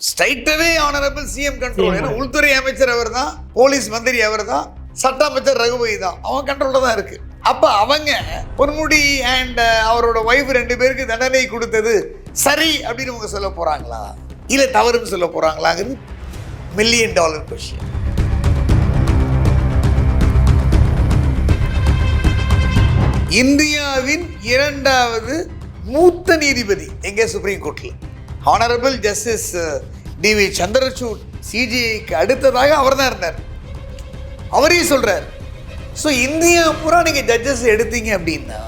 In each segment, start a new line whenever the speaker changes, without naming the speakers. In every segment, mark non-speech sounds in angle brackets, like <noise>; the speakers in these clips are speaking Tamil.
ஸ்ட்ரைட்டாவே ஆனரபிள் சிஎம் கண்ட்ரோல் ஏன்னா உள்துறை அமைச்சர் அவர் தான் போலீஸ் மந்திரி அவர் தான் சட்ட அமைச்சர் ரகுபதி தான் அவன் கண்ட்ரோலில் தான் இருக்கு. அப்ப அவங்க பொன்முடி அண்ட் அவரோட ஒய்ஃப் ரெண்டு பேருக்கு தண்டனை கொடுத்தது சரி அப்படின்னு அவங்க சொல்ல போறாங்களா? இல்ல தவறுன்னு சொல்ல போறாங்களாங்கிறது மில்லியன் டாலர் கொஸ்டின் இந்தியாவின் இரண்டாவது மூத்த நீதிபதி எங்கே? சுப்ரீம் கோர்ட்டில் honourable justice D V Chandrachud சிஜிஐக்கு அடுத்ததாக அவர் தான் இருந்தார். அவரையும் சொல்கிறார் ஸோ இந்தியா பூரா நீங்கள் ஜட்ஜஸ் எடுத்தீங்க அப்படின்னா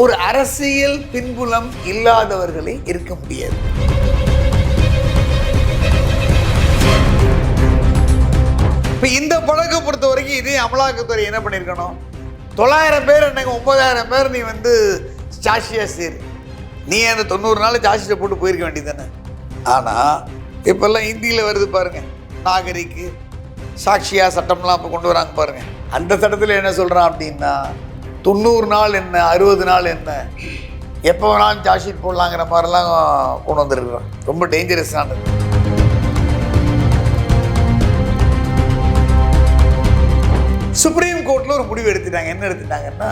ஒரு அரசியல் பின்புலம் இல்லாதவர்களே இருக்க முடியாது. இப்போ இந்த பழக்கம் பொறுத்த வரைக்கும் இதே அமலாக்கத்துறை என்ன பண்ணியிருக்கணும்? தொள்ளாயிரம் பேர் என்னங்க ஒன்பதாயிரம் பேர் நீ வந்து சாட்சியாக சேரு. நீ அந்த தொண்ணூறு நாள் ஜாஸ்தியை போட்டு போயிருக்க வேண்டியது தானே ஆனால் இப்போல்லாம் ஹிந்தியில் வருது பாருங்க. நாகரிக்கு சாட்சியாக சட்டம்லாம் இப்போ கொண்டு வராங்க பாருங்க. அந்த சட்டத்தில் என்ன சொல்கிறான் அப்படின்னா தொண்ணூறு நாள் என்ன அறுபது நாள் என்ன எப்போ வேணாலும் சார்ஜ் போடலாங்கிற மாதிரிலாம் கொண்டு வந்துருக்குறான். ரொம்ப டேஞ்சரஸானது சுப்ரீம் கோர்ட்டில் ஒரு முடிவு எடுத்துட்டாங்க. என்ன எடுத்துட்டாங்கன்னா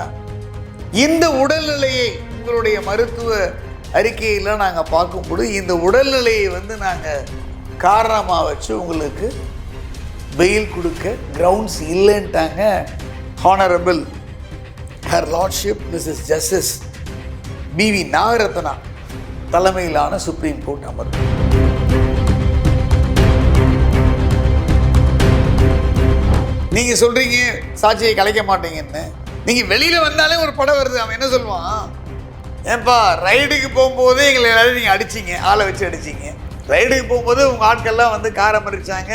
இந்த உடல்நிலையை உங்களுடைய மருத்துவ அறிக்கையில் நாங்கள் பார்க்கும்போது இந்த உடல்நிலையை வந்து நாங்கள் காரணமாக வச்சு உங்களுக்கு வெயில் கொடுக்க grounds இல்லைன்ட்டாங்க honourable her lordship missus justice B V Nagarathna தலைமையிலான சுப்ரீம் கோர்ட் அமர்வு. நீங்கள் சொல்கிறீங்க சாட்சியை கலைக்க மாட்டீங்கன்னு. நீங்கள் வெளியில் வந்தாலே ஒரு படம் வருது அவன் என்ன சொல்லுவான்? ஏன்பா ரைடுக்கு போகும்போது எங்களை எல்லாரும் நீங்கள் அடிச்சீங்க ஆளை வச்சு அடிச்சீங்க. ரைடுக்கு போகும்போது உங்கள் ஆட்கள்லாம் வந்து காரை மறிச்சாங்க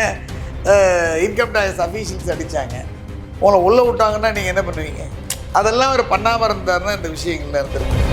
இன்கம் டேக்ஸ் அஃபீஷியல்ஸ் அடித்தாங்க உங்களை உள்ளே விட்டாங்கன்னா நீங்கள் என்ன பண்ணுவீங்க? அதெல்லாம் அவர் பண்ணாம இருந்தாருன்னா இந்த விஷயங்கள்ல இருந்திருக்கு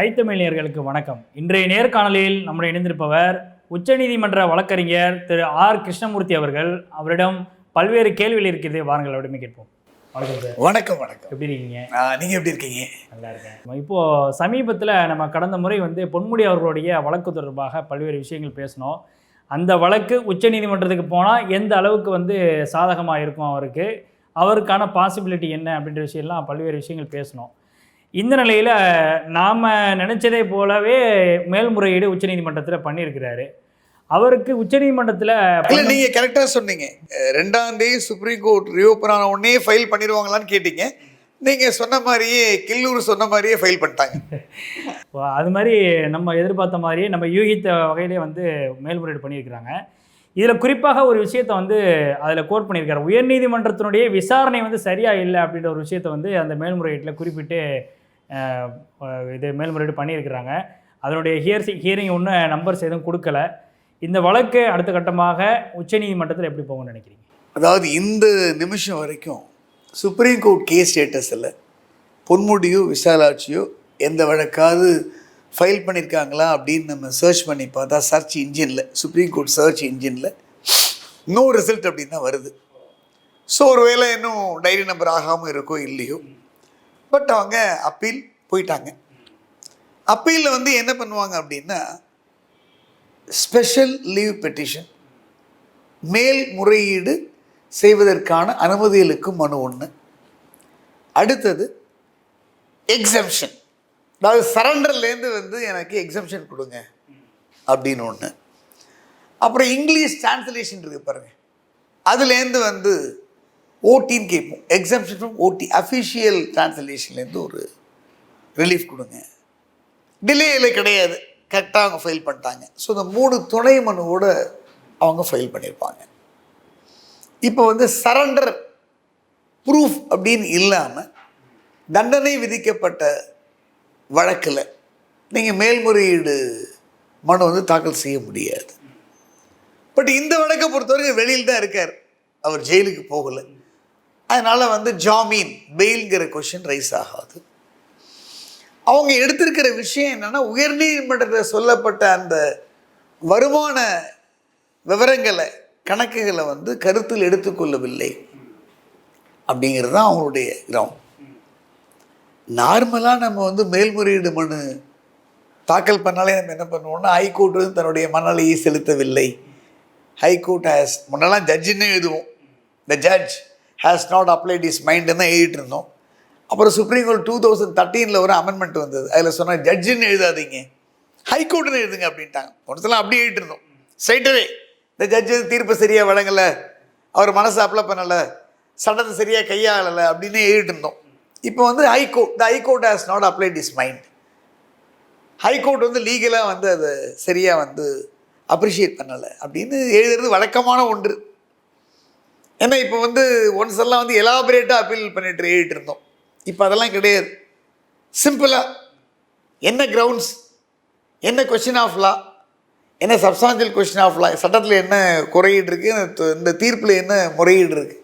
ஐத்தமிழியர்களுக்கு வணக்கம். இன்றைய நேர்காணலில் நம்முடைய இணைந்திருப்பவர் உச்சநீதிமன்ற வழக்கறிஞர் திரு ஆர். கிருஷ்ணமூர்த்தி அவர்கள். அவரிடம் பல்வேறு கேள்விகள் இருக்கிறது வாருங்கள் அவரிடமே கேட்போம். வணக்கம் சார்.
வணக்கம் வணக்கம்.
எப்படி இருக்கீங்க?
ஆஹ் நீங்க எப்படி இருக்கீங்க?
நல்லா இருக்கேன். இப்போ சமீபத்தில் நம்ம கடந்த முறை வந்து பொன்முடி அவர்களுடைய வழக்கு தொடர்பாக பல்வேறு விஷயங்கள் பேசினோம். அந்த வழக்கு உச்சநீதிமன்றத்துக்கு போனால் எந்த அளவுக்கு வந்து சாதகமாக இருக்கும் அவருக்கு? அவருக்கான பாசிபிலிட்டி என்ன அப்படின்ற விஷயம்லாம் பல்வேறு விஷயங்கள் பேசினோம். இந்த நிலையில் நாம் நினச்சதே போலவே மேல்முறையீடு உச்சநீதிமன்றத்தில் பண்ணியிருக்கிறாரு. அவருக்கு உச்சநீதிமன்றத்தில்
இல்ல நீங்க கரெக்டா சொன்னீங்க. ரெண்டாம் தேதி சுப்ரீம் கோர்ட் ரியோப்பன் ஆன உடனே ஃபைல் பண்ணிடுவாங்களான்னு கேட்டீங்க. நீங்க சொன்ன மாதிரியே கில்லூர் சொன்ன மாதிரியே ஃபைல் பண்ணிட்டாங்க. <laughs>
அது மாதிரி நம்ம எதிர்பார்த்த மாதிரியே நம்ம யூகித்த வகையிலே வந்து மேல்முறையீடு பண்ணியிருக்கிறாங்க. இதில் குறிப்பாக ஒரு விஷயத்தை வந்து அதில் கோட் பண்ணியிருக்காரு. உயர்நீதிமன்றத்தினுடைய விசாரணை வந்து சரியாக இல்லை அப்படின்ற ஒரு விஷயத்தை வந்து அந்த மேல்முறையீட்டில் குறிப்பிட்டு இது மேல்முறையீடு பண்ணியிருக்கிறாங்க. அதனுடைய ஹியர்ஸ் ஹியரிங் ஒன்றும் நம்பர்ஸ் எதுவும் கொடுக்கல. இந்த வழக்கு அடுத்த கட்டமாக உச்சநீதிமன்றத்தில் எப்படி போகும்னு நினைக்கிறீங்க?
அதாவது இந்த நிமிஷம் வரைக்கும் சுப்ரீம் கோர்ட் கேஸ் ஸ்டேட்டஸில் பொன்முடியோ விசாலாட்சியோ எந்த வழக்காவது ஃபைல் பண்ணியிருக்காங்களா அப்படின்னு நம்ம சர்ச் பண்ணி பார்த்தா சர்ச் இன்ஜினில் சுப்ரீம் கோர்ட் சர்ச் இன்ஜினில் நோ ரிசல்ட் அப்படின்னு தான் வருது. ஸோ ஒருவேளை இன்னும் டைரி நம்பர் ஆகாமல் இருக்கோ இல்லையோ பட் அவங்க அப்பீல் போயிட்டாங்க. அப்பீலில் வந்து என்ன பண்ணுவாங்க அப்படின்னா ஸ்பெஷல் லீவ் பெட்டிஷன் மேல் முறையீடு செய்வதற்கான அனுமதிகளுக்கும் மனு ஒன்று அடுத்தது எக்ஸம்ஷன் அதாவது சரண்டர்லேருந்து வந்து எனக்கு எக்ஸம்ஷன் கொடுங்க அப்படின்னு ஒன்று அப்புறம் இங்கிலீஷ் டிரான்ஸ்லேஷன் இருக்குது பாருங்கள் அதுலேருந்து வந்து ஓட்டின்னு கேட்போம். எக்ஸம்ஷன் ஃப்ரம் ஓடி அஃபிஷியல் டிரான்ஸ்லேஷன்லேருந்து ஒரு ரிலீஃப் கொடுங்க. டிலேயில் கிடையாது. கரெக்டாக அவங்க ஃபைல் பண்ணிட்டாங்க. ஸோ இந்த மூணு துணை மனுவோட அவங்க ஃபைல் பண்ணியிருப்பாங்க இப்போ வந்து சரண்டர் ப்ரூஃப் அப்படின்னு இல்லாமல் தண்டனை விதிக்கப்பட்ட வழக்கில் நீங்கள் மேல்முறையீடு மனு வந்து தாக்கல் செய்ய முடியாது. பட் இந்த வழக்கை பொறுத்தவரைக்கும் வெளியில் தான் இருக்கார். அவர் ஜெயிலுக்கு போகலை. அதனால் வந்து ஜாமீன் பெயில்ங்கிற கொஷின் ரைஸ் ஆகாது. அவங்க எடுத்திருக்கிற விஷயம் என்னென்னா உயர்நீதிமன்றத்தில் சொல்லப்பட்ட அந்த வருமான விவரங்களை கணக்குகளை வந்து கருத்தில் எடுத்துக்கொள்ளவில்லை அப்படிங்கிறது தான் அவங்களுடைய கிரௌண்ட் நார்மலாக நம்ம வந்து மேல்முறையீடு மனு தாக்கல் பண்ணாலே நம்ம என்ன பண்ணுவோம்னா ஹைகோர்ட் வந்து தன்னுடைய மனநிலையை செலுத்தவில்லை. ஹைகோர்ட் ஹேஸ் முன்னெல்லாம் ஜட்ஜுன்னு எழுதுவோம். The judge has not applied his மைண்டுன்னு தான் எழுதிட்டு இருந்தோம் அப்புறம் சுப்ரீம் கோர்ட் டூ தௌசண்ட் தேர்ட்டீனில் ஒரு அமெண்ட்மெண்ட் வந்தது. அதில் சொன்னால் ஜட்ஜுன்னு எழுதாதீங்க. ஹைகோர்ட்டுன்னு எழுதுங்க அப்படின்ட்டாங்க. ஒருத்தலாம் அப்படியே எழுதிட்டு இருந்தோம் ஸ்ட்ரைட்டவே இந்த ஜட்ஜு தீர்ப்பு சரியாக வழங்கலை. அவர் மனசை அப்ளை பண்ணலை. சட்டத்தை சரியாக கையாளலை அப்படின்னு எழுதிட்டு இருந்தோம் இப்போ வந்து high court the high court has not applied is mind high court வந்து லீகலாக வந்து அதை சரியாக வந்து அப்ரிஷியேட் பண்ணலை. அப்படின்னு எழுதுறது வழக்கமான ஒன்று. ஏன்னா இப்போ வந்து ஒன்ஸ் எல்லாம் வந்து எலாபரேட்டாக அப்பீல் பண்ணிட்டு எழுதிட்டு இருந்தோம். இப்போ அதெல்லாம் கிடையாது. சிம்பிளாக என்ன கிரவுண்ட்ஸ் என்ன கொஷின் ஆஃப் லா என்ன சப்ஸ்டான்சியல் கொஷின் ஆஃப் லா சட்டத்தில் என்ன குறையீடு இருக்குது இந்த இந்த தீர்ப்பில் என்ன முறையீடு இருக்குது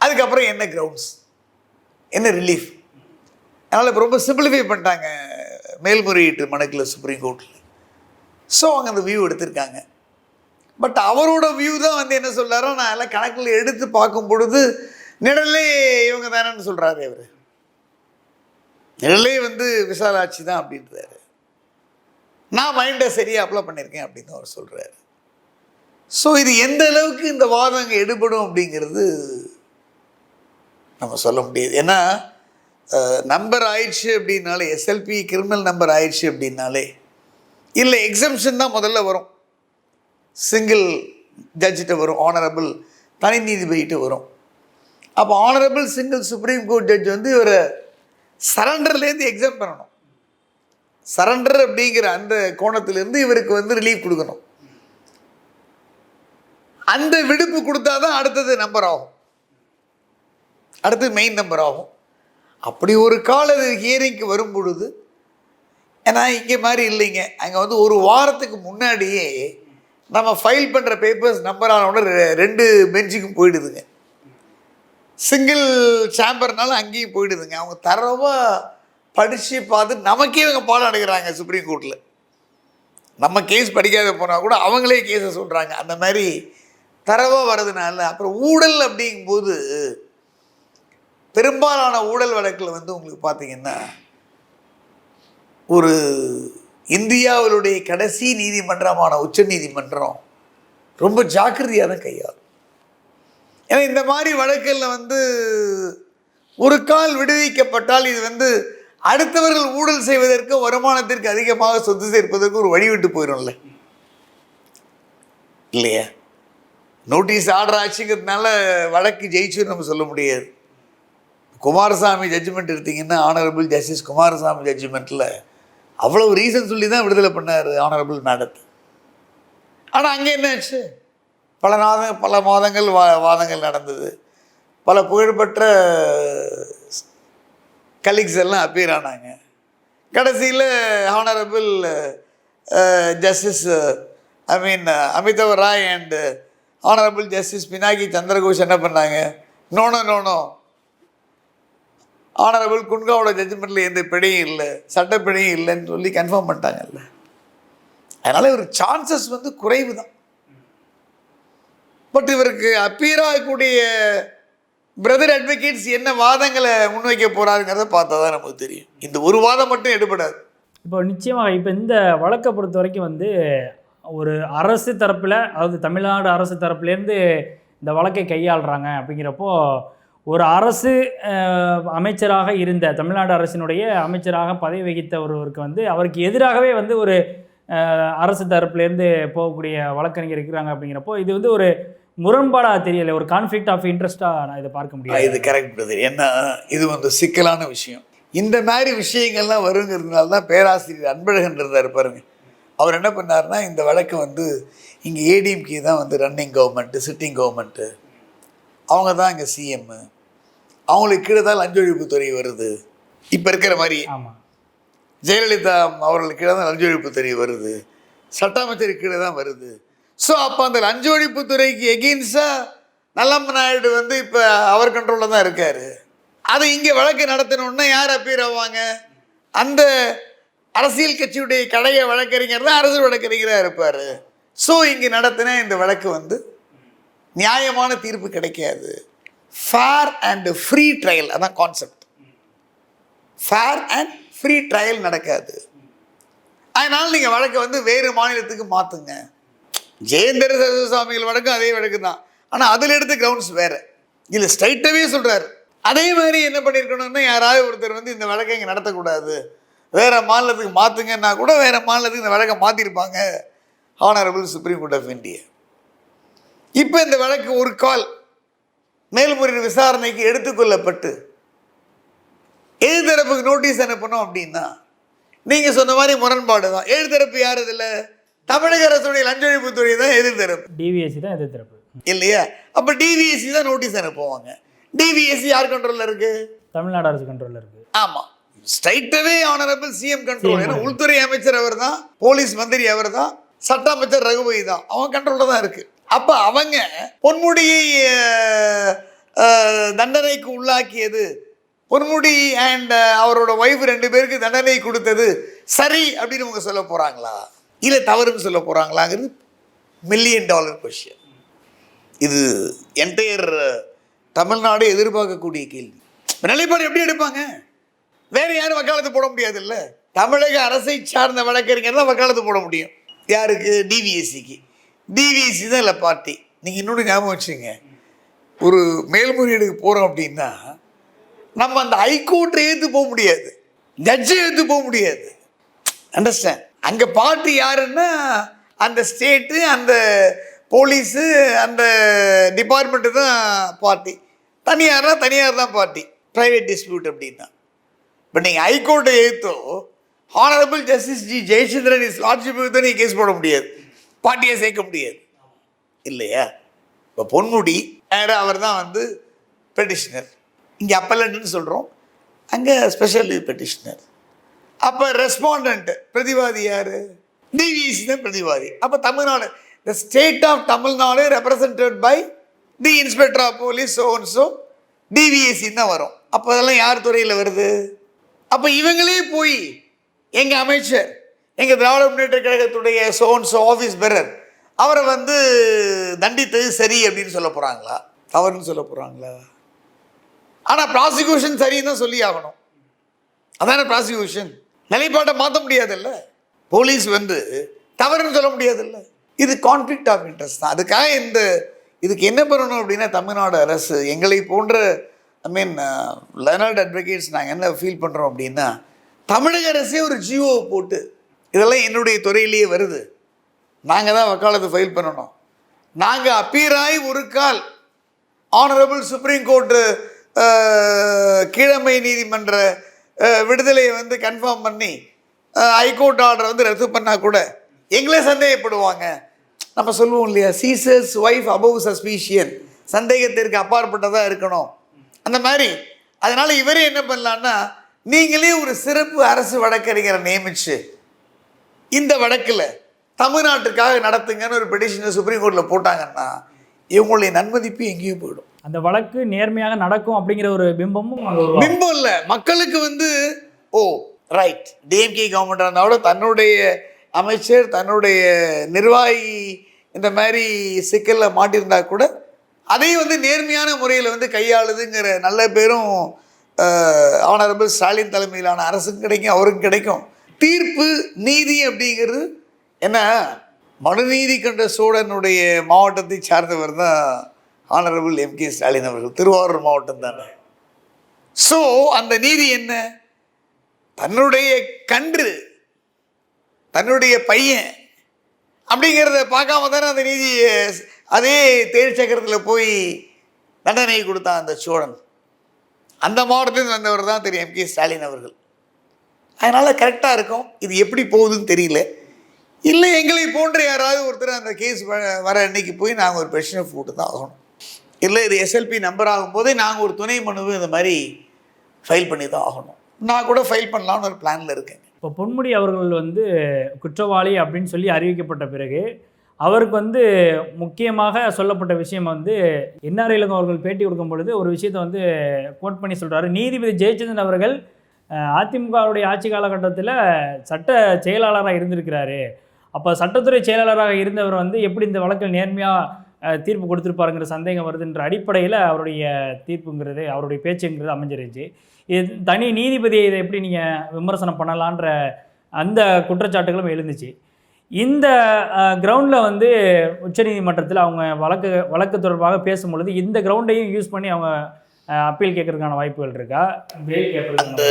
அதுக்கப்புறம் என்ன கிரவுண்ட்ஸ் என்ன ரிலீஃப் அதனால் இப்போ ரொம்ப சிம்பிளிஃபை பண்ணிட்டாங்க மேல்முறையீட்டு மனுக்கில் சுப்ரீம் கோர்ட்டில் ஸோ அவங்க அந்த வியூ எடுத்திருக்காங்க. பட் அவரோட வியூ தான் வந்து என்ன சொல்கிறாரோ நான் எல்லாம் கணக்கில் எடுத்து பார்க்கும் பொழுது நிழலே இவங்க தானேன்னு சொல்கிறாரு அவர். நிழலே வந்து விசாலாட்சி தான் அப்படின்றாரு. நான் மைண்டை சரியாக அப்ளை பண்ணியிருக்கேன் அப்படின்னு அவர் சொல்கிறாரு ஸோ இது எந்த அளவுக்கு இந்த வாதம் அங்கே எடுபடும் அப்படிங்கிறது நம்ம சொல்ல முடியாது. ஏன்னா நம்பர் ஆயிடுச்சு அப்படின்னாலே எஸ்எல்பி கிரிமினல் நம்பர் ஆயிடுச்சு அப்படின்னாலே இல்லை எக்ஸம்ஷன் தான் முதல்ல வரும். சிங்கிள் ஜட்ஜிட்ட வரும் ஆனரபிள் தனி நீதிபதிகிட்ட வரும். அப்போ honourable single supreme court judge வந்து இவரை சரண்டர்லேருந்து எக்ஸாம் பண்ணணும். சரண்டர் அப்படிங்கிற அந்த கோணத்திலேருந்து இவருக்கு வந்து ரிலீஃப் கொடுக்கணும். அந்த விடுப்பு கொடுத்தா தான் அடுத்தது நம்பர் ஆகும். அடுத்து மெயின் நம்பர் ஆகும். அப்படி ஒரு கால ஹியரிங்க்கு வரும் பொழுது ஏன்னா இங்கே மாதிரி இல்லைங்க. அங்கே வந்து ஒரு வாரத்துக்கு முன்னாடியே நம்ம ஃபைல் பண்ணுற பேப்பர்ஸ் நம்பர் ஆனவுடனே ரெண்டு பெஞ்சுக்கும் போயிடுதுங்க. சிங்கிள் சேம்பர்னால அங்கேயும் போயிடுதுங்க. அவங்க தரவாக படித்து பார்த்து நமக்கே இவங்க பாடம் எடுக்கிறாங்க சுப்ரீம் கோர்ட்டில் நம்ம கேஸ் படிக்காத போனால் கூட அவங்களே கேஸை சொல்கிறாங்க அந்த மாதிரி தரவாக வர்றதுனால அப்புறம் ஊழல் அப்படிங்கும்போது பெரும்பாலான ஊழல் வழக்கில் வந்து உங்களுக்கு பார்த்தீங்கன்னா ஒரு இந்தியாவிலுடைய கடைசி நீதிமன்றமான உச்ச நீதிமன்றம் ரொம்ப ஜாக்கிரதையாக தான் கையாளும் ஏன்னா இந்த மாதிரி வழக்கில் வந்து ஒரு கால் விடுவிக்கப்பட்டால் இது வந்து அடுத்தவர்கள் ஊழல் செய்வதற்கு வருமானத்திற்கு அதிகமாக சொத்து சேர்ப்பதற்கு ஒரு வழிவிட்டு போயிடும்ல. இல்லையா? நோட்டீஸ் ஆர்டர் ஆச்சுங்கிறதுனால வழக்கு ஜெயிச்சுன்னு நம்ம சொல்ல முடியாது. குமாரசாமி ஜட்ஜ்மெண்ட் எடுத்தீங்கன்னா ஆனரபிள் ஜஸ்டிஸ் குமாரசாமி ஜட்ஜ்மெண்ட்டில் அவ்வளவு ரீசன் சொல்லி தான் விடுதலை பண்ணார் ஆனரபிள் மேடத்தை ஆனால் அங்கே என்னாச்சு பல நாத பல மாதங்கள் வா வாதங்கள் நடந்தது. பல புகழ்பெற்ற கலீக்ஸ் எல்லாம் அப்பியர் ஆனாங்க. கடைசியில் honourable justice I mean Amitava Roy and honourable justice Pinaki Chandra Ghose என்ன பண்ணாங்க? No no no no honourable குன்காவோட ஜட்ஜ்மெண்ட்டில் எந்த பிழையும் இல்லை சட்ட பிழையும் இல்லைன்னு சொல்லி கன்ஃபார்ம் பண்ணிட்டாங்கல்ல. அதனால் இவர் சான்சஸ் வந்து குறைவு தான் பட் இவருக்கு அப்பீராகக்கூடிய பிரதர் அட்வொகேட்ஸ் என்ன வாதங்களை முன்வைக்க போகிறாருங்கிறத பார்த்தா தான் நமக்கு தெரியும். இந்த ஒரு வாதம் மட்டும் எடுபடாது.
இப்போ நிச்சயமாக இப்போ இந்த வழக்கை பொறுத்த வரைக்கும் வந்து ஒரு அரசு தரப்பில் அதாவது தமிழ்நாடு அரசு தரப்புலேருந்து இந்த வழக்கை கையாளுறாங்க அப்படிங்கிறப்போ ஒரு அரசு அமைச்சராக இருந்த தமிழ்நாடு அரசினுடைய அமைச்சராக பதவி வகித்த ஒருவருக்கு வந்து அவருக்கு எதிராகவே வந்து ஒரு அரசு தரப்புலேருந்து போகக்கூடிய வழக்கறிஞர் இருக்கிறாங்க அப்படிங்கிறப்போ இது வந்து ஒரு முரண்பாடாக தெரியல. ஒரு கான்ஃப்ளிக்ட் ஆஃப் இன்ட்ரெஸ்ட்டாக நான் இதை பார்க்க முடியும்
இது கரெக்ட் பிரதர் ஏன்னா இது வந்து சிக்கலான விஷயம். இந்த மாதிரி விஷயங்கள்லாம் வருங்கிறதுனால தான் பேராசிரியர் அன்பழகன் இருந்தார் பாருங்க. அவர் என்ன பண்ணாருன்னா இந்த வழக்கை வந்து இங்கே ஏடிஎம்கே தான் வந்து ரன்னிங் கவர்மெண்ட்டு சிட்டிங் கவர்மெண்ட்டு அவங்க தான் இங்கே சிஎம்மு அவங்களுக்கு கீழே தான் லஞ்ச ஒழிப்புத்துறை வருது. இப்போ இருக்கிற மாதிரி ஜெயலலிதா அவர்களுக்கு கீழே தான் லஞ்ச ஒழிப்புத்துறை வருது. சட்ட அமைச்சருக்கு கீழே தான் வருது. ஸோ அப்போ அந்த லஞ்ச ஒழிப்புத்துறைக்கு எகெயின்ஸ்டாக நல்லம்ம நாயுடு வந்து இப்போ அவர் கண்ட்ரோலில் தான் இருக்கார். அதை இங்கே வழக்கு நடத்தணும்னா யார் அப்பீர் ஆவாங்க? அந்த அரசியல் கட்சியுடைய கடைய வழக்கறிஞர் தான் அரசு வழக்கறிஞராக இருப்பார். ஸோ இங்கே நடத்தின இந்த வழக்கு வந்து நியாயமான தீர்ப்பு கிடைக்காது. ஃபேர் அண்டு ஃப்ரீ ட்ரையல் அதான் concept fair and free trial நடக்காது. அதனால் நீங்கள் வழக்கை வந்து வேறு மாநிலத்துக்கு மாற்றுங்க ஜெயந்தர சுவாமிகள் வழக்கும் அதே வழக்கு தான். ஆனால் அதில் எடுத்த கிரவுண்ட்ஸ் வேறு. இதில் ஸ்ட்ரைட்டாகவே சொல்கிறாரு அதே மாதிரி என்ன பண்ணியிருக்கணும்னா யாராவது ஒருத்தர் வந்து இந்த வழக்கை இங்கே நடத்தக்கூடாது. வேறு மாநிலத்துக்கு மாற்றுங்கன்னா கூட வேறு மாநிலத்துக்கு இந்த வழக்கை மாற்றிருப்பாங்க honourable supreme court of India இப்போ இந்த வழக்கு ஒரு கால். மேல்முறையீடு விசாரணைக்கு எடுத்துக்கொள்ளப்பட்டு எதிர்த்தரப்புக்கு நோட்டீஸ் அனுப்பணும் அப்படின்னா நீங்கள் சொன்ன மாதிரி முரண்பாடு தான். எதிர்த்தரப்பு யார் இதில்? தமிழக அரசுடைய லஞ்ச ஒழிப்புத்துறை தான் எதிர்த்தரப்பு.
டிவிஎஸ்சி தான் எதிர்த்தரப்பு.
இல்லையா? அப்போ டிவிஎஸ்சி தான் நோட்டீஸ் அனுப்புவாங்க. டிவிஎஸ்சி யார் கண்ட்ரோலில் இருக்கு?
தமிழ்நாடு அரசு கண்ட்ரோலில் இருக்குது
ஆமாம் ஸ்ட்ரைட்டாகவே ஆனரபிள் சிஎம் கண்ட்ரோல் ஏன்னா உள்துறை அமைச்சர் அவர் தான் போலீஸ் மந்திரி அவர் தான் சட்ட அமைச்சர் ரகுபதி தான். அவன் கண்ட்ரோலில் தான் இருக்கு. அப்போ அவங்க பொன்முடியை தண்டனைக்கு உள்ளாக்கியது. பொன்முடி அண்ட் அவரோட ஒய்ஃப் ரெண்டு பேருக்கு தண்டனை கொடுத்தது. சரி அப்படின்னு அவங்க சொல்ல போகிறாங்களா இல்லை தவறுன்னு சொல்ல போகிறாங்களாங்கிறது மில்லியன் டாலர் கொஷின் இது என்டையர் தமிழ்நாடு எதிர்பார்க்கக்கூடிய கேள்வி. நிலைப்பாடு எப்படி எடுப்பாங்க? வேற யாரும் வக்காலத்து போட முடியாது இல்லை தமிழக அரசை சார்ந்த வழக்கறிஞர் தான் வக்காலத்து போட முடியும். யாருக்கு? டிவிஎஸ்சிக்கு டிவிசி தான் இல்லை பார்ட்டி நீங்கள் இன்னொன்று ஞாபகம் வச்சுங்க ஒரு மேல்முறையீடுக்கு போகிறோம் அப்படின்னா நம்ம அந்த ஹைகோர்ட்டை ஏற்று போக முடியாது. ஜட்ஜை ஏற்று போக முடியாது. அண்டர்ஸ்டாண்ட் அங்கே பார்ட்டி யாருன்னா அந்த ஸ்டேட்டு அந்த போலீஸு அந்த டிபார்ட்மெண்ட்டு தான் பார்ட்டி தனியார்னா தனியார் தான் பார்ட்டி ப்ரைவேட் டிஸ்பியூட் அப்படின்னா. இப்போ நீங்கள் ஹைகோர்ட்டை ஏற்றோ honourable justice G Jayachandran his lordship தான் நீங்கள் கேஸ் போட முடியாது. பாட்டியை சேர்க்க முடியாது. இல்லையா? இப்போ பொன்முடி யார் அவர் தான் வந்து பெட்டிஷனர் இங்கே அப்பலண்ட்னு சொல்கிறோம் அங்கே ஸ்பெஷல் பெட்டிஷனர் அப்போ ரெஸ்பாண்டன்ட் பிரதிவாதி யார்? டிவிசி தான் பிரதிவாதி. அப்போ Tamil Nadu the state of Tamil Nadu represented by the inspector of police so and so தான் வரும். அப்போ அதெல்லாம் யார் துறையில் வருது? அப்போ இவங்களே போய் எங்கள் அமைச்சர் எங்கள் திராவிட முன்னேற்ற கழகத்துடைய சோன்ஸ் ஆஃபீஸ் பெரர் அவரை வந்து தண்டித்தது சரி அப்படின்னு சொல்ல போகிறாங்களா தவறுன்னு சொல்ல போகிறாங்களா ஆனால் ப்ராசிக்யூஷன் சரின்னு தான் சொல்லி ஆகணும். அதான ப்ராசிக்யூஷன் நிலைப்பாட்டை மாற்ற முடியாதுல்ல? போலீஸ் வந்து தவறுன்னு சொல்ல முடியாதுல்ல? இது கான்ஃப்ளிக்ட் ஆஃப் இன்ட்ரெஸ்ட் தான். அதுக்காக இந்த இதுக்கு என்ன பண்ணணும் அப்படின்னா தமிழ்நாடு அரசு எங்களை போன்ற ஐ மீன் லேர்னர்ட் அட்வொகேட்ஸ் நாங்கள் என்ன ஃபீல் பண்ணுறோம் அப்படின்னா தமிழக அரசே ஒரு ஜியோவை போட்டு இதெல்லாம் என்னுடைய துறையிலேயே வருது. நாங்கள் தான் வக்காலத்தை ஃபைல் பண்ணணும். நாங்கள் அப்பீராய் ஒரு கால் ஆனரபிள் சுப்ரீம் கோர்ட்டு கீழமை நீதிமன்ற விடுதலையை வந்து கன்ஃபார்ம் பண்ணி ஹைகோர்ட் ஆர்டரை வந்து ரத்து பண்ணால் கூட எங்களே சந்தேகப்படுவாங்க. நம்ம சொல்லுவோம் இல்லையா? சீசர்ஸ் ஒய்ஃப் அபவ் சஸ்பீஷியன் சந்தேகத்திற்கு அப்பாற்பட்டதாக இருக்கணும். அந்த மாதிரி. அதனால் இவரே என்ன பண்ணலான்னா நீங்களே ஒரு சிறப்பு அரசு வழக்கறிஞரை நியமிச்சு இந்த வழக்கில் தமிழ்நாட்டுக்காக நடத்துங்கன்னு ஒரு பெட்டிஷனை சுப்ரீம் கோர்ட்டில் போட்டாங்கன்னா இவங்களுடைய நன்மதிப்பு எங்கேயும் போயிடும்.
அந்த வழக்கு நேர்மையாக நடக்கும் அப்படிங்கிற ஒரு பிம்பமும்.
பிம்பம் இல்லை. மக்களுக்கு வந்து ஓ ரைட் டிஎம்கே கவர்மெண்ட் இருந்தாலும் தன்னுடைய அமைச்சர் தன்னுடைய நிர்வாகி இந்த மாதிரி சிக்கலில் மாட்டியிருந்தா கூட அதையும் வந்து நேர்மையான முறையில் வந்து கையாளுதுங்கிற நல்ல பேரும் ஆனரபிள் ஸ்டாலின் தலைமையிலான அரசுக்கும் கிடைக்கும் அவருக்கும் கிடைக்கும். தீர்ப்பு நீதி அப்படிங்கிறது என்ன? மனுநீதி கண்ட சோழனுடைய மாவட்டத்தை சார்ந்தவர் தான் ஆனரபிள் எம் கே ஸ்டாலின் அவர்கள். திருவாரூர் மாவட்டம் தானே. ஸோ அந்த நீதி என்ன? தன்னுடைய கன்று தன்னுடைய பையன் அப்படிங்கிறத பார்க்காம தானே அந்த நீதி அதே தேர் சக்கரத்தில் போய் தண்டனை கொடுத்தான் அந்த சோழன். அந்த மாவட்டத்தில் வந்தவர் தான் திரு எம் கே ஸ்டாலின் அவர்கள். அதனால் கரெக்டாக இருக்கும். இது எப்படி போகுதுன்னு தெரியல. இல்லை எங்களை போன்ற யாராவது ஒருத்தர் அந்த கேஸ் வர அன்னைக்கு போய் நாங்கள் ஒரு பிரச்சனை போட்டு தான் ஆகணும். இல்லை இது எஸ்எல்பி நம்பர் ஆகும்போதே நாங்கள் ஒரு துணை மனுவை இந்த மாதிரி ஃபைல் பண்ணி தான் ஆகணும். நான் கூட ஃபைல் பண்ணலாம்னு ஒரு பிளானில் இருக்கேன்.
இப்போ பொன்முடி அவர்கள் வந்து குற்றவாளி அப்படின்னு சொல்லி அறிவிக்கப்பட்ட பிறகு அவருக்கு வந்து முக்கியமாக சொல்லப்பட்ட விஷயம் வந்து என்ஆர் இளங்கோ அவர்கள் பேட்டி கொடுக்கும் பொழுது ஒரு விஷயத்தை வந்து கோட் பண்ணி சொல்கிறாரு நீதிபதி ஜெயச்சந்திரன் அவர்கள் அதிமுகவுடைய ஆட்சி காலகட்டத்தில் சட்ட செயலாளராக இருந்திருக்கிறாரு. அப்போ சட்டத்துறை செயலாளராக இருந்தவர் வந்து எப்படி இந்த வழக்கில் நேர்மையாக தீர்ப்பு கொடுத்துருப்பாருங்கிற சந்தேகம் வருதுன்ற அடிப்படையில் அவருடைய தீர்ப்புங்கிறது அவருடைய பேச்சுங்கிறது அமைஞ்சிருச்சு. இது தனி நீதிபதியை இதை எப்படி நீங்கள் விமர்சனம் பண்ணலான்ற அந்த குற்றச்சாட்டுகளும் எழுந்துச்சு. இந்த கிரவுண்டில் வந்து உச்சநீதிமன்றத்தில் அவங்க வழக்கு வழக்கு தொடர்பாக பேசும்பொழுது இந்த கிரவுண்டையும் யூஸ் பண்ணி அவங்க அப்பீல் கேட்கறதுக்கான வாய்ப்புகள் இருக்கா? பேல் அந்த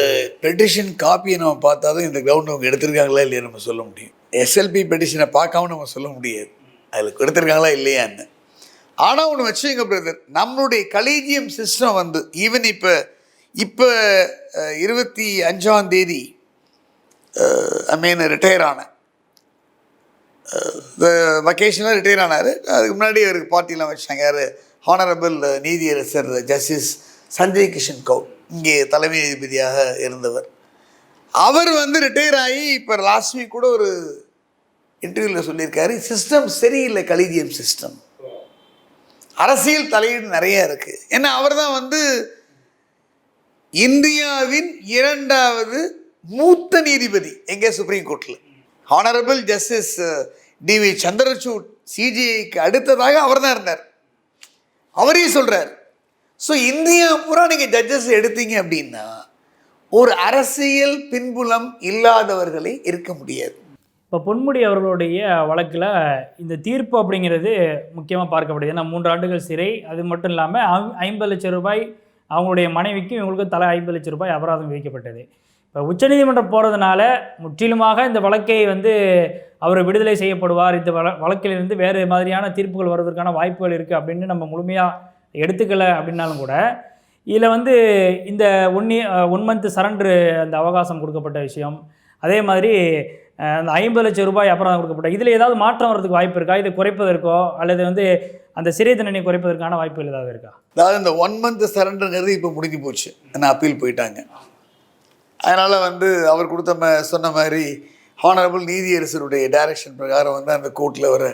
பெட்டிஷன் காப்பியை நம்ம பார்த்தா தான் இந்த கிரவுண்ட் அவங்க எடுத்திருக்காங்களா இல்லையா நம்ம சொல்ல முடியும். எஸ்எல்பி பெட்டிஷனை பார்க்காம நம்ம சொல்ல முடியாது. அதில் கொடுத்துருக்காங்களா இல்லையான்னு ஆனால் ஒன்று வச்சுங்க பிரதர் நம்மளுடைய கலீஜியம் சிஸ்டம் வந்து ஈவன் இப்போ இப்போ இருபத்தி அஞ்சாம் தேதி ஐ மீன் ரிட்டையர் ஆனேன் வக்கேஷனில் ரிட்டையர் ஆனார். அதுக்கு முன்னாடி அவருக்கு பார்ட்டிலாம் வச்சாங்க யார்? ஹானரபிள் நீதியரசர் ஜஸ்டிஸ் சஞ்சய் கிஷன் கவுல் இங்கே தலைமை நீதிபதியாக இருந்தவர். அவர் வந்து ரிட்டையர் ஆகி இப்போ லாஸ்ட் வீக் கூட ஒரு இன்டர்வியூவில் சொல்லியிருக்காரு சிஸ்டம் சரியில்லை கலீஜியம் சிஸ்டம் அரசியல் தலையீடு நிறைய இருக்குது ஏன்னா அவர் தான் வந்து இந்தியாவின் இரண்டாவது மூத்த நீதிபதி எங்கே? சுப்ரீம் கோர்ட்டில் honourable justice D V Chandrachud சிஜிஐக்கு அடுத்ததாக அவர் தான் இருந்தார். அவரே சொல்கிறார் ஸோ இந்தியா பூரா நீங்கள் ஜட்ஜஸ் எடுத்தீங்க அப்படின்னா ஒரு அரசியல் பின்புலம் இல்லாதவர்களே இருக்க முடியாது.
இப்போ பொன்முடி அவர்களுடைய வழக்கில் இந்த தீர்ப்பு அப்படிங்கிறது முக்கியமாக பார்க்கப்படுது. ஏன்னா மூன்று ஆண்டுகள் சிறை அது மட்டும் இல்லாமல் ஐம்பது லட்சம் ரூபாய் அவங்களுடைய மனைவிக்கும் இவங்களுக்கும் தலை ஐம்பது லட்சம் ரூபாய் அபராதம் விதிக்கப்பட்டது. இப்போ உச்சநீதிமன்றம் போகிறதுனால முற்றிலுமாக இந்த வழக்கை வந்து அவர் விடுதலை செய்யப்படுவார். இந்த வழ வழக்கிலிருந்து வேறு மாதிரியான தீர்ப்புகள் வருவதற்கான வாய்ப்புகள் இருக்குது அப்படின்னு நம்ம முழுமையாக எடுத்துக்கலை அப்படின்னாலும் கூட இதில் வந்து இந்த ஒன் ஒன் மந்த் சரண்டரு அந்த அவகாசம் கொடுக்கப்பட்ட விஷயம். அதே மாதிரி அந்த ஐம்பது லட்சம் ரூபாய் அபராதம் கொடுக்கப்பட்ட இதில் ஏதாவது மாற்றம் வரதுக்கு வாய்ப்பு இருக்கா? இதை குறைப்பதற்கோ அல்லது வந்து அந்த சிறை தண்டனை குறைப்பதற்கான வாய்ப்புகள் ஏதாவது இருக்கா?
அதாவது இந்த ஒன் மந்த் சரண்டருங்கிறது இப்போ முடிஞ்சு போச்சு. ஏன்னா அப்பீல் போயிட்டாங்க. அதனால் வந்து அவர் கொடுத்த ம சொன்ன மாதிரி ஹானரபிள் நீதியரசருடைய டைரக்ஷன் பிரகாரம் வந்து அந்த கோர்ட்டில் வர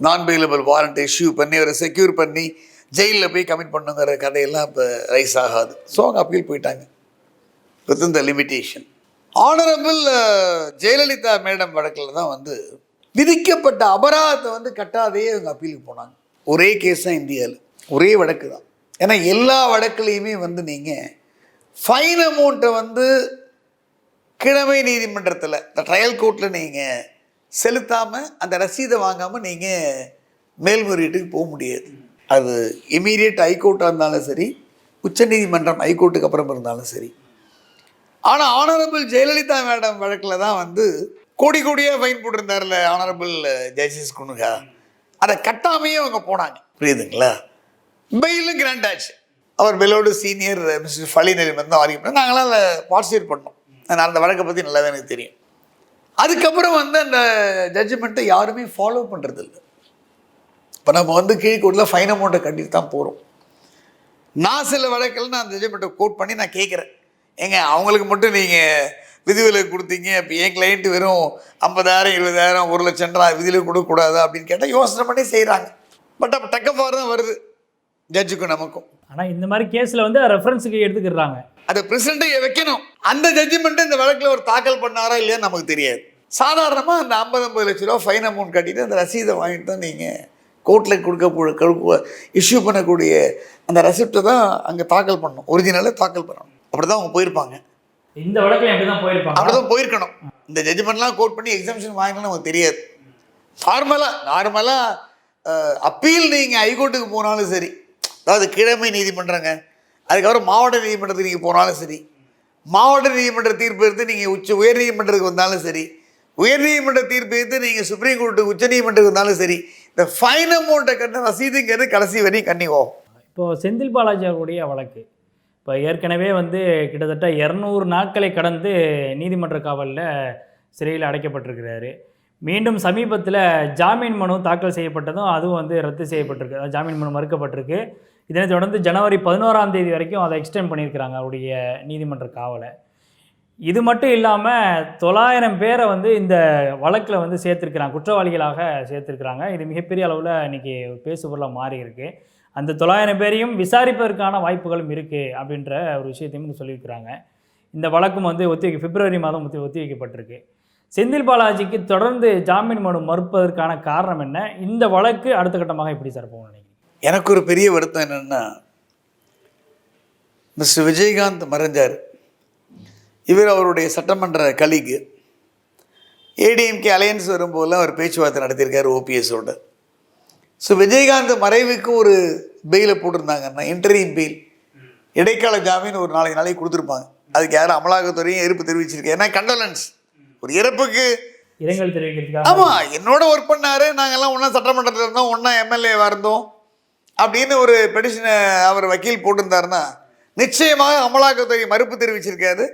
நான் பெயிலபிள் வாரண்ட் இஷ்யூ பண்ணி அவரை செக்யூர் பண்ணி ஜெயிலில் போய் கமிட் பண்ணுங்கிற கதையெல்லாம் இப்போ ரைஸ் ஆகாது. ஸோ அவங்க அப்பீல் போயிட்டாங்க. With the limitation honourable Jayalalithaa madam வழக்கில் தான் வந்து விதிக்கப்பட்ட அபராதத்தை வந்து கட்டாதையே அவங்க அப்பீலுக்கு போனாங்க. ஒரே கேஸ் தான் இந்தியாவில் ஒரே வழக்கு தான். ஏன்னா எல்லா வழக்குலேயுமே வந்து நீங்கள் ஃபைன் அமௌண்ட்டை வந்து கிழமை நீதிமன்றத்தில் இந்த ட்ரையல் கோர்ட்டில் நீங்கள் செலுத்தாமல் அந்த ரசீதை வாங்காமல் நீங்கள் மேல்முறையீட்டுக்கு போக முடியாது. அது இமீடியட் ஹைகோர்ட்டாக இருந்தாலும் சரி உச்சநீதிமன்றம் ஹைகோர்ட்டுக்கு அப்புறம் இருந்தாலும் சரி. ஆனால் ஆனரபிள் ஜெயலலிதா மேடம் வழக்கில் தான் வந்து கோடி கோடியாக ஃபைன் போட்டிருந்தார்ல ஆனரபிள் ஜஸ்டிஸ் குனுகா. அதை கட்டாமையே அவங்க போனாங்க. புரியுதுங்களா? பெயிலும் கிராண்ட் ஆச்சு. அவர் பெலோடு சீனியர் மிஸ்டர் ஃபலி வந்து தான் ஆர்கியூ பண்ணி நாங்களாம் அதில் பார்ட்டிசிபேட் பண்ணோம். நான் அந்த வழக்கை பற்றி நல்லாவே எனக்கு தெரியும். அதுக்கப்புறம் வந்து அந்த ஜட்ஜ்மெண்ட்டை யாருமே ஃபாலோ பண்ணுறதில்ல இப்போ நம்ம வந்து கீழ்கோட்டில் ஃபைன் அமௌண்ட்டை கட்டிட்டு தான் போகிறோம் நான் சில வழக்கில் நான் அந்த ஜட்ஜ்மெண்ட்டை கோட் பண்ணி நான் கேட்குறேன். ஏங்க அவங்களுக்கு மட்டும் நீங்கள் விதிவிலக்கு கொடுத்தீங்க. இப்போ என் கிளைண்ட்டு வெறும் ஐம்பதாயிரம் இருபதாயிரம் ஒரு லட்சம்ன்றா விதிவிலக்கு கொடுக்கக்கூடாதா அப்படின்னு கேட்டால் யோசனை பண்ணி செய்கிறாங்க பட் அப்போ டக்கப்பாக தான் வருது. ஜட்ஜுக்கும் நமக்கும்.
ஆனால் இந்த மாதிரி கேஸில் வந்து ரெஃபரன்ஸுக்கு எடுத்துக்கிறாங்க
அதை பிரசிடண்ட்டை வைக்கணும். அந்த ஜட்ஜ்மெண்ட்டு இந்த வழக்கில் ஒரு தாக்கல் பண்ணாரா இல்லையான்னு நமக்கு தெரியாது. சாதாரணமாக அந்த ஐம்பது ஐம்பது லட்ச ரூபா ஃபைன் அமௌண்ட் கட்டிட்டு அந்த ரசீதை வாங்கிட்டு தான் நீங்கள் கோர்ட்டில் கொடுக்க இஷ்யூ பண்ணக்கூடிய அந்த ரெசிப்டை தான் அங்கே தாக்கல் பண்ணணும். ஒரிஜினலாக தாக்கல் பண்ணணும். அப்படி தான் அவங்க போயிருப்பாங்க.
இந்த வழக்கில் எப்படி தான் போயிருப்பாங்க.
அப்படி தான் போயிருக்கணும். இந்த ஜட்ஜ்மெண்ட்லாம் கோட் பண்ணி எக்ஸாம்ஷன் வாங்கினா நமக்கு தெரியாது. நார்மலாக நார்மலாக அப்பீல் நீங்கள் ஹைகோர்ட்டுக்கு போனாலும் சரி அதாவது கிழமை நீதிமன்றங்க. அதுக்கப்புறம் மாவட்ட நீதிமன்றத்துக்கு நீங்கள் போனாலும் சரி. மாவட்ட நீதிமன்ற தீர்ப்பு எடுத்து நீங்கள் உச்ச உயர் நீதிமன்றத்துக்கு வந்தாலும் சரி. உயர் நீதிமன்ற தீர்ப்பு எடுத்து நீங்கள் சுப்ரீம் கோர்ட்டுக்கு உச்ச நீதிமன்றத்துக்கு வந்தாலும் சரி. இந்த ஃபைன் அமௌண்ட்டை கட்ட ரசீதுங்கிறது கடைசி வரையும் கண்ணி இப்போ
இப்போது செந்தில் பாலாஜி அவருடைய வழக்கு. இப்போ ஏற்கனவே வந்து கிட்டத்தட்ட இரநூறு நாட்களை கடந்து நீதிமன்ற காவலில் சிறையில் அடைக்கப்பட்டிருக்கிறாரு. மீண்டும் சமீபத்தில் ஜாமீன் மனு தாக்கல் செய்யப்பட்டதும் அதுவும் வந்து ரத்து செய்யப்பட்டிருக்கு. அதாவது ஜாமீன் மனு மறுக்கப்பட்டிருக்கு. இதனைத் தொடர்ந்து ஜனவரி பதினோராம் தேதி வரைக்கும் அதை எக்ஸ்டெண்ட் பண்ணியிருக்கிறாங்க அவருடைய நீதிமன்ற காவலை. இது மட்டும் இல்லாமல் தொள்ளாயிரம் பேரை வந்து இந்த வழக்கில் வந்து சேர்த்துருக்கிறாங்க குற்றவாளிகளாக சேர்த்துருக்கிறாங்க. இது மிகப்பெரிய அளவில் இன்றைக்கி பேசுபொருளாக மாறி இருக்குது அந்த தொள்ளாயிரம் பேரையும் விசாரிப்பதற்கான வாய்ப்புகளும் இருக்குது அப்படின்ற ஒரு விஷயத்தையும் சொல்லியிருக்கிறாங்க. இந்த வழக்கும் வந்து ஒத்தி பிப்ரவரி மாதம் ஒத்தி ஒத்தி வைக்கப்பட்டிருக்கு. செந்தில் பாலாஜிக்கு தொடர்ந்து ஜாமீன் மனு மறுப்பதற்கான காரணம் என்ன? இந்த வழக்கு அடுத்த கட்டமாக எப்படி சார் போகணும்
எனக்கு ஒரு பெரிய வருத்தம் என்னென்னா மிஸ்டர் விஜயகாந்த் மறைஞ்சார். இவர் அவருடைய சட்டமன்ற கலிக்கு ஏடிஎம்கே அலையன்ஸ் வரும்போதெல்லாம் அவர் பேச்சுவார்த்தை நடத்தியிருக்காரு ஓபிஎஸோட. ஸோ விஜயகாந்த் மறைவுக்கு ஒரு பெயிலை போட்டிருந்தாங்கன்னா இன்டரிம் பெயில் இடைக்கால ஜாமீன் ஒரு நாளைக்கு நாளைக்கு கொடுத்துருப்பாங்க. அதுக்கு யாரும் அமலாக்கத்துறையும் எதிர்ப்பு தெரிவிச்சிருக்கு ஏன்னா கண்டோலன்ஸ் ஒரு இறப்புக்கு.
இரங்கல் தெரிவிக்கிறதுக்காக.
ஆமாம் என்னோட ஒர்க் பண்ணாரு. நாங்கெல்லாம் ஒன்றா சட்டமன்றத்தில் இருந்தோம் ஒன்றா எம்எல்ஏ இருந்தோம். அப்படின்னு ஒரு பெடிஷனை அவர் வக்கீல் போட்டிருந்தாருன்னா நிச்சயமாக அமலாக்கத்துறை மறுப்பு தெரிவிச்சிருக்காரு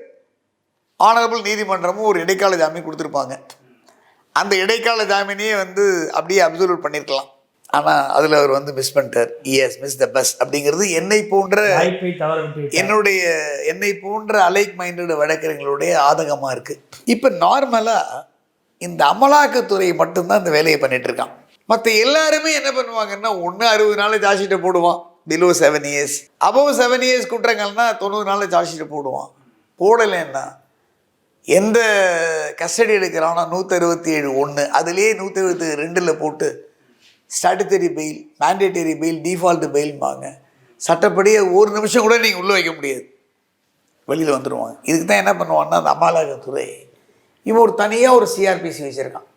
ஆனரபிள் நீதிமன்றமும் ஒரு இடைக்கால ஜாமீன் கொடுத்துருப்பாங்க. அந்த இடைக்கால ஜாமீனையே வந்து அப்படியே அப்சர்வ் பண்ணியிருக்கலாம் ஆனால் அதில் அவர் வந்து மிஸ் பண்ணிட்டார். எஸ் மிஸ் த பஸ் அப்படிங்கிறது என்னை போன்ற. என்னுடைய என்னை போன்ற அலைக் மைண்டட் வழக்கறிஞர்களுடைய ஆதகமாக இருக்குது இப்போ நார்மலாக இந்த அமலாக்கத்துறை மட்டும்தான் இந்த வேலையை பண்ணிட்டு இருக்கான். மற்ற எல்லாருமே என்ன பண்ணுவாங்கன்னா ஒன்று அறுபது நாள் ஜாஷீட்டை போடுவான். Below seven years above seven years குற்றங்கள்னா தொண்ணூறு நாள் ஜாஷீட்டை போடுவான். போடலைன்னா எந்த கஸ்டடி எடுக்கிறான்னா நூற்றறுபத்தி ஏழு ஒன்று அதுலேயே நூற்றி அறுபத்தி ரெண்டில் போட்டு statutory bail mandatory bail default பெயில்பாங்க சட்டப்படியே ஒரு நிமிஷம் கூட நீங்கள் உள்ளே வைக்க முடியாது. வெளியில் வந்துடுவாங்க இதுக்கு தான் என்ன பண்ணுவான்னா அந்த அமலாக்கத்துறை. இவன் ஒரு தனியாக ஒரு சிஆர்பிசி வச்சுருக்கான்.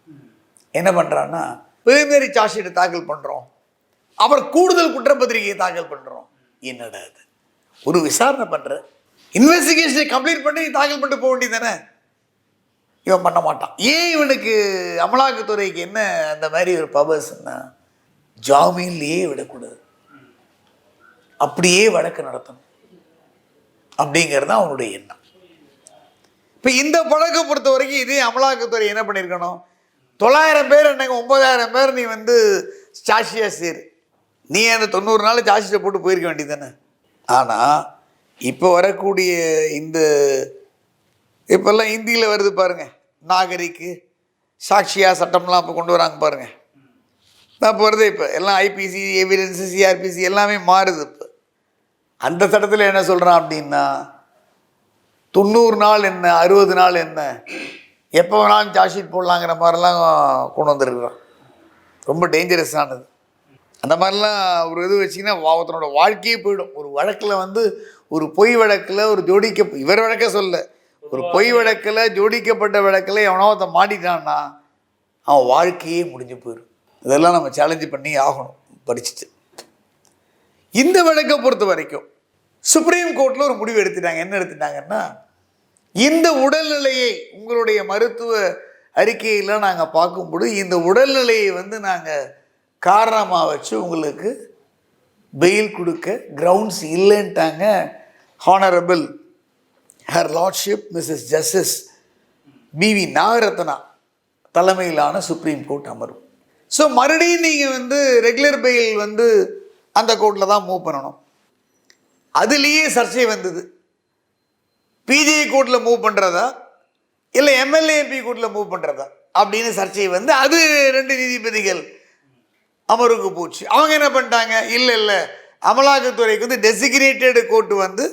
என்ன பண்ணுறான்னா பிரிமினரி சார்ஜ் ஷீட்டை தாக்கல் பண்ணுறோம் அப்புறம் கூடுதல் குற்றப்பத்திரிகையை தாக்கல் பண்ணுறோம் என்னடா இது? ஒரு விசாரணை பண்ணுற இன்வெஸ்டிகேஷனை கம்ப்ளீட் பண்ணி தாக்கல் பண்ணிட்டு போக வேண்டியது தானே இவன் பண்ண மாட்டான். ஏன் இவனுக்கு அமலாக்கத்துறைக்கு என்ன அந்த மாதிரி ஒரு பவர்ஸ்னா ஜாமீன்லேயே விடக்கூடாது. அப்படியே வழக்கு நடத்தணும். அப்படிங்கிறது தான் அவனுடைய எண்ணம். இப்போ இந்த பழக்கம் பொறுத்த வரைக்கும் இதே அமலாக்கத்துறை என்ன பண்ணியிருக்கணும்? தொள்ளாயிரம் பேர் என்னங்க ஒன்பதாயிரம் பேர் நீ வந்து சாட்சியாக சேரு. நீ அந்த தொண்ணூறு நாள் சாட்சியை போட்டு போயிருக்க வேண்டியது தானே ஆனால் இப்போ வரக்கூடிய இந்த இப்போல்லாம் ஹிந்தியில் வருது பாருங்க நாகரிக்கு சாட்சியாக சட்டம்லாம் இப்போ கொண்டு வராங்க பாருங்கள் நான் இப்போ வருது இப்போ எல்லாம் ஐபிசி எவிடன்ஸு சிஆர்பிசி எல்லாமே மாறுது இப்போ. அந்த சட்டத்தில் என்ன சொல்கிறான் அப்படின்னா தொண்ணூறு நாள் என்ன அறுபது நாள் என்ன எப்போ வேணாலும் சார்ஜ் ஷீட் போடலாங்கிற மாதிரிலாம் கொண்டு வந்திருக்கிறான். ரொம்ப டேஞ்சரஸானது அந்த மாதிரிலாம் ஒரு இது வச்சிங்கன்னா ஒருத்தனோட வாழ்க்கையே போயிடும். ஒரு வழக்கில் வந்து ஒரு பொய் வழக்கில் ஒரு ஜோடிக்க இவர் வழக்க சொல்ல ஒரு பொய் வழக்கில் ஜோடிக்கப்பட்ட வழக்கில் எவனோ ஒருத்தன் மாட்டிட்டான்னா அவன் வாழ்க்கையே முடிஞ்சு போயிடும். இதெல்லாம் நம்ம சேலஞ்சு பண்ணி ஆகணும் படிச்சுட்டு. இந்த வழக்கை பொறுத்த வரைக்கும் சுப்ரீம் கோர்ட்டில் ஒரு முடிவு எடுத்துட்டாங்க. என்ன எடுத்துட்டாங்கன்னா இந்த உடல்நிலையை உங்களுடைய மருத்துவ அறிக்கையில் நாங்கள் பார்க்கும்போது இந்த உடல்நிலையை வந்து நாங்கள் காரணமாக வச்சு உங்களுக்கு பெயில் கொடுக்க grounds இல்லைன்ட்டாங்க honourable her lordship missus justice B V Nagarathna தலைமையிலான சுப்ரீம் கோர்ட் அமர்வு. ஸோ மறுபடியும் நீங்கள் வந்து ரெகுலர் பெயில் வந்து அந்த கோர்ட்டில் தான் மூவ் பண்ணணும். அதுலேயே சர்ச்சை வந்தது. பிஜே கோர்ட்டில் மூவ் பண்ணுறதா இல்லை எம்எல்ஏ எம்பி கோர்ட்டில் மூவ் பண்ணுறதா அப்படின்னு சர்ச்சை வந்து அது ரெண்டு நீதிபதிகள் அமருக்கு போச்சு. அவங்க என்ன பண்ணிட்டாங்க? இல்லை இல்லை. அமலாக்கத்துறைக்கு வந்து டெசிக்னேட்டடு கோர்ட் வந்து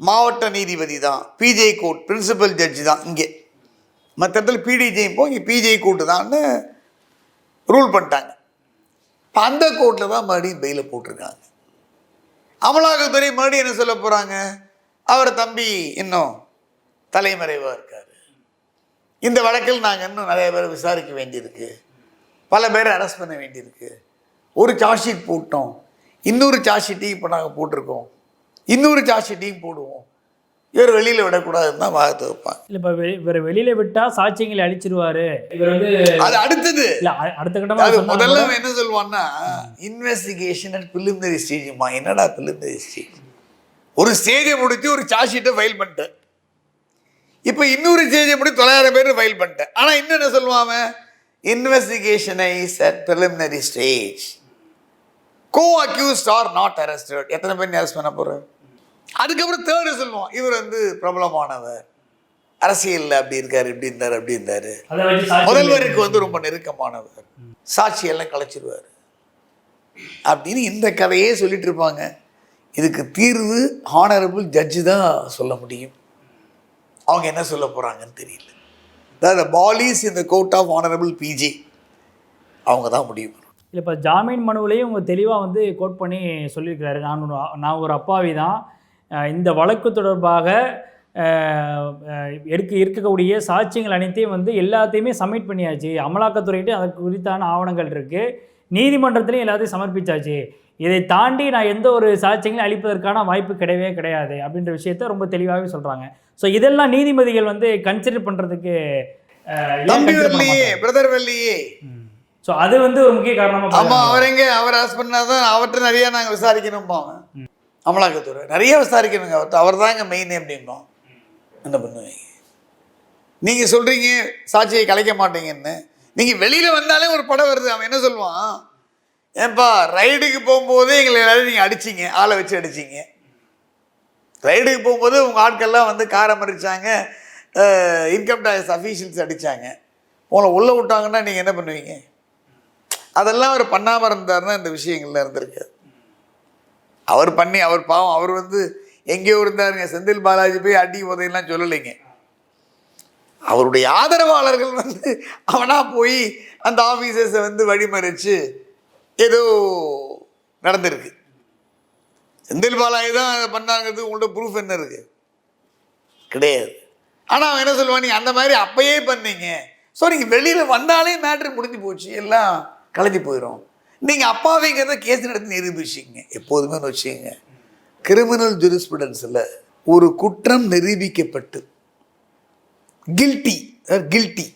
மாவட்ட நீதிபதி தான். பிஜே கோர்ட் பிரின்சிபல் ஜட்ஜி தான் இங்கே. மற்ற இடத்துல பிடிஜேயும் போய் இங்கே பிஜே கோர்ட்டு தான்னு ரூல் பண்ணிட்டாங்க. இப்போ அந்த கோர்ட்டில் தான் மறுபடியும் பெயில போட்டிருக்காங்க. அமலாக்கத்துறை மறுபடியும் என்ன சொல்ல போகிறாங்க அவர் தம்பி இன்னும் தலைமறைவாக இருக்கார். இந்த வழக்கில் நாங்கள் இன்னும் நிறைய பேர் விசாரிக்க வேண்டியிருக்கு. பல பேரை அரெஸ்ட் பண்ண வேண்டியிருக்கு. ஒரு சார்ஜ் ஷீட் போட்டோம். இன்னொரு சார்ஜ் ஷீட்டையும் இப்போ நாங்கள் போட்டிருக்கோம். இன்னொரு சார்ஜ் ஷீட்டையும் போடுவோம். இவர் வெளியில் விடக்கூடாதுன்னு தான் வாகத்தை வைப்பாங்க.
இல்லை இப்போ இவரை வெளியில விட்டா சாட்சியங்களை அழிச்சிருவாரு. இவர் வந்து
அது அடுத்தது.
இல்ல அடுத்த கட்டமா
அது முதல்ல என்ன சொல்லுவான்னா இன்வெஸ்டிகேஷன் அட் பிலிமினரி ஸ்டேஜ்மா என்னடா பிலிமினரி ஸ்டேஜ் ஒரு ஸ்டேஜை முடிச்சு ஒரு சார்ஜ் ஷீட்டை ஃபைல் பண்ணிட்டேன். இப்போ இன்னொரு ஸ்டேஜை முடிச்சு தொள்ளாயிரம் பேர் ஃபைல் பண்ணிட்டேன். ஆனால் இன்னும் என்ன சொல்லுவான் அவன்? இன்வெஸ்டிகேஷனை at preliminary stage co accused are not arrested எத்தனை பேர் அரெஸ்ட் பண்ண போகிறேன் அதுக்கப்புறம் தேர்டு சொல்லுவான். இவர் வந்து பிரபலமானவர். அரசியலில் அப்படி இருக்காரு இப்படி இருந்தார் அப்படி இருந்தாரு. முதல்வருக்கு வந்து ரொம்ப நெருக்கமானவர். சாட்சியெல்லாம் கலைச்சிருவார். அப்படின்னு இந்த கதையே சொல்லிட்டு இருப்பாங்க. இதுக்கு தீர்வு ஹானரபிள் ஜட்ஜு தான் சொல்ல முடியும். அவங்க என்ன சொல்ல போகிறாங்கன்னு தெரியல. அதாவது பாலிஸ் இந்த கோர்ட் ஆஃப் ஆனரபிள் பிஜி அவங்க தான் முடிவு
இல்லை இப்போ ஜாமீன் மனுவிலையும் அவங்க தெளிவாக வந்து கோட் பண்ணி சொல்லியிருக்கிறாரு. நான் நான் ஒரு அப்பாவி தான். இந்த வழக்கு தொடர்பாக எடுக்க இருக்கக்கூடிய சாட்சியங்கள் அனைத்தையும் வந்து எல்லாத்தையுமே சப்மிட் பண்ணியாச்சு. அமலாக்கத்துறையிட்டு அதுக்கு குறித்தான ஆவணங்கள் இருக்குது நீதிமன்றத்திலையும் எல்லாத்தையும் சமர்ப்பிச்சாச்சு. இதை தாண்டி நான் எந்த ஒரு சாட்சியங்களையும் அளிப்பதற்கான வாய்ப்பு கிடையவே கிடையாது அப்படின்ற விஷயத்த ரொம்ப தெளிவாகவே சொல்கிறாங்க ஸோ இதெல்லாம் நீதிபதிகள் வந்து கன்சிடர் பண்ணுறதுக்கு
பிரதர் வரலையே
ஸோ அது வந்து ஒரு முக்கிய காரணமாக
ஆமா அவர் எங்க அவர் அரெஸ்ட் பண்ணாதான் அவர்கிட்ட நிறைய நாங்க விசாரிக்கணும்பாங்க அமலாக்கத்துறை. நிறைய விசாரிக்கணுங்க அவர்கிட்ட அவர் தாங்க மெயின் அப்படிம்போம் என்ன பண்ணுவீங்க? நீங்க சொல்றீங்க சாட்சியை கலைக்க மாட்டீங்கன்னு. நீங்க வெளியில வந்தாலே ஒரு படம் வருது அவன் என்ன சொல்லுவான்? ஏன்பா ரைடுக்கு போகும்போது எங்களை எல்லாரும் நீங்கள் அடிச்சீங்க ஆளை வச்சு அடிச்சீங்க. ரைடுக்கு போகும்போது உங்கள் ஆட்கள்லாம் வந்து காரை மறிச்சாங்க இன்கம் டேக்ஸ் அஃபீஷியல்ஸ் அடித்தாங்க உங்களை உள்ளே விட்டாங்கன்னா நீங்கள் என்ன பண்ணுவீங்க? அதெல்லாம் அவர் பண்ணாமல் இருந்தார்னா இந்த விஷயங்கள்ல இருந்திருக்கு. அவர் பண்ணி அவர் பாவம் அவர் வந்து எங்கேயோ இருந்தாருங்க செந்தில் பாலாஜி போய் அடி உதையெல்லாம் சொல்லலைங்க. அவருடைய ஆதரவாளர்கள் வந்து அவனாக போய் அந்த ஆஃபீஸர்ஸை வந்து வழிமறிச்சு ஏதோ நடந்திருக்கு. செந்தில் பாலாஜி தான் அதை பண்ணாங்கிறது உங்கள்ட்ட ப்ரூஃப் என்ன இருக்கு? கிடையாது. ஆனால் அவன் என்ன சொல்லுவான் நீங்கள் அந்த மாதிரி அப்பயே பண்ணீங்க. ஸோ நீங்கள் வெளியில் வந்தாலே மேட்ரு முடிஞ்சு போச்சு. எல்லாம் கலைஞ்சு போயிடும் நீங்கள் அப்பாவிங்கிறத கேஸ் நடத்தி நிரூபிச்சிங்க. எப்போதுமே வச்சுக்கோங்க. கிரிமினல் ஜூரிஸ்பிடன்ஸில் ஒரு குற்றம் நிரூபிக்கப்பட்டு கில்ட்டி கில்ட்டி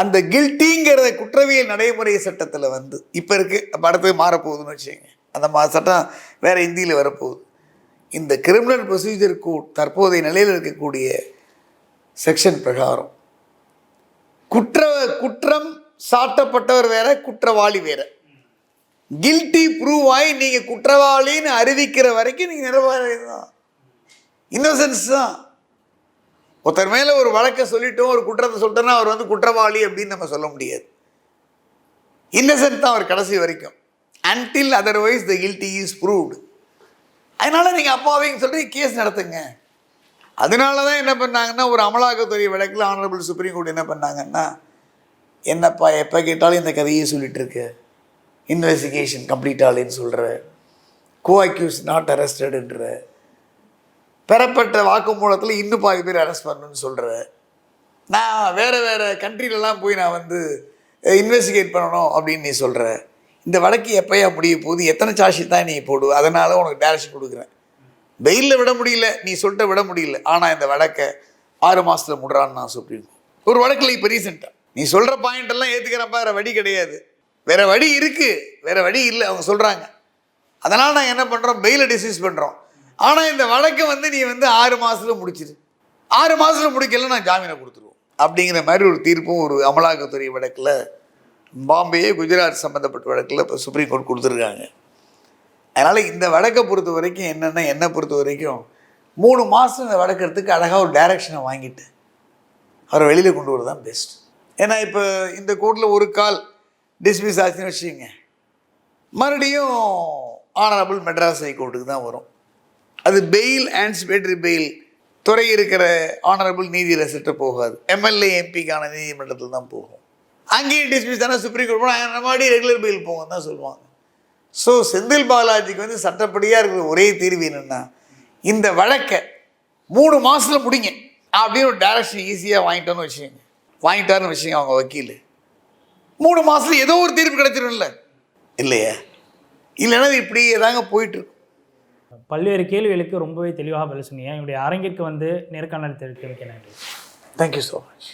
அந்த கில்ட்டிங்கிறத குற்றவியல் நடைமுறை சட்டத்தில் வந்து இப்போ இருக்குது படத்துக்கு மாறப்போகுதுன்னு வச்சுக்கோங்க. அந்த மா சட்டம் வேறு இந்தியில் வரப்போகுது. இந்த கிரிமினல் ப்ரொசீஜர் கோட் தற்போதைய நிலையில் இருக்கக்கூடிய செக்ஷன் பிரகாரம். குற்ற குற்றம் சாட்டப்பட்டவர் வேற குற்றவாளி வேற. கில்ட்டி ப்ரூவ் ஆகி நீங்கள் குற்றவாளின்னு அறிவிக்கிற வரைக்கும் நீங்கள் நிரபராதி தான். இன்னோசன்ஸ் தான். ஒருத்தர் மேலே ஒரு வழக்கை சொல்லிட்டோம் ஒரு குற்றத்தை சொல்லிட்டோன்னா அவர் வந்து குற்றவாளி அப்படின்னு நம்ம சொல்ல முடியாது. இன்னசென்ட் தான் அவர் கடைசி வரைக்கும். Until otherwise the guilty is proved அதனால நீங்கள் அப்பாவையும் சொல்லி கேஸ் நடத்துங்க. அதனால தான் என்ன பண்ணாங்கன்னா ஒரு அமலாக்கத்துறை வழக்கில் ஆனரபிள் சுப்ரீம் கோர்ட் என்ன பண்ணாங்கன்னா என்னப்பா எப்போ கேட்டாலும் இந்த கதையை சொல்லிட்டு இருக்கு? இன்வெஸ்டிகேஷன் கம்ப்ளீட் ஆகலன்னு சொல்கிற கோ அக்யூஸ் நாட் அரெஸ்டடுன்ற பெறப்பட்ட வாக்குமூலத்தில் இன்னும் பாதி பேர் அரெஸ்ட் பண்ணணும்னு சொல்கிற நான் வேறு வேறு கண்ட்ரிலலாம் போய் நான் வந்து இன்வெஸ்டிகேட் பண்ணணும் அப்படின்னு நீ சொல்கிற இந்த வழக்கு எப்போயா முடிய போகுது? எத்தனை சார்ஜ் தான் நீ போடு? அதனால் உனக்கு டேரக்ஷன் கொடுக்குறேன். வெயிலில் விட முடியல. நீ சொல்லிட்ட விட முடியல. ஆனால் இந்த வழக்கை ஆறு மாதத்தில் முடுறான்னு நான் சுப்ரீம் ஒரு வழக்கில் இப்போ ரீசெண்டாக நீ சொல்கிற பாயிண்ட் எல்லாம் ஏற்றுக்கிறப்ப வேறு வழி கிடையாது. வேறு வழி இருக்குது வேறு வழி இல்லை. அவங்க சொல்கிறாங்க அதனால் நான் என்ன பண்ணுறோம் பெயிலை டிசைஸ் பண்ணுறோம் ஆனால் இந்த வழக்கை வந்து நீ வந்து ஆறு மாதத்துல முடிச்சிரு. ஆறு மாதத்தில் முடிக்கல நான் ஜாமீனை கொடுத்துருவோம். அப்படிங்கிற மாதிரி ஒரு தீர்ப்பும் ஒரு அமலாக்கத்துறை வழக்கில் பாம்பே குஜராத் சம்மந்தப்பட்ட வழக்கில் இப்போ சுப்ரீம் கோர்ட் கொடுத்துருக்காங்க. அதனால் இந்த வழக்கை பொறுத்த வரைக்கும் என்னென்னா என்னை பொறுத்த வரைக்கும் மூணு மாதம் இந்த வழக்கிறதுக்கு அழகாக ஒரு டைரக்ஷனை வாங்கிட்டு அவரை வெளியில் கொண்டு வர தான் பெஸ்ட் ஏன்னா இப்போ இந்த கோர்ட்டில் ஒரு கால் டிஸ்மிஸ் ஆச்சுன்னு வச்சுக்கோங்க. மறுபடியும் ஆனரபிள் மெட்ராஸ் ஹைகோர்ட்டுக்கு தான் வரும். அது பெயில் ஆன்சிபேட்டரி பெயில் துறை இருக்கிற ஆனரபிள் நீதியரசர்கிட்ட போகாது. எம்எல்ஏ எம்பிக்கான நீதிமன்றத்தில் தான் போகும். அங்கேயும் டிஸ்மிஸ் தானே சுப்ரீம் கோர்ட் போனால் நம்ம ரெகுலர் பெயில் போகும் தான் சொல்லுவாங்க. ஸோ செந்தில் பாலாஜிக்கு வந்து சட்டப்படியாக இருக்கிற ஒரே தீர்வு என்னென்னா இந்த வழக்கை மூணு மாதத்தில் முடிங்க. அப்படின்னு ஒரு டேரக்ஷன் ஈஸியாக வாங்கிட்டோன்னு வச்சுக்கோங்க. வாங்கிட்டாருன்னு வச்சுக்கோங்க அவங்க வக்கீல். மூணு மாதத்துல ஏதோ ஒரு தீர்ப்பு கிடைச்சிரும்ல. இல்லையா? இல்லைன்னா இப்படியே தாங்க போயிட்டுருக்கு
பல்வேறு கேள்விகளுக்கு ரொம்பவே தெளிவாக பதில் சொன்னீங்க. என்னுடைய அரங்கிற்கு வந்து நேர்காணல் தெரிவிக்க நன்றி.
Thank you so much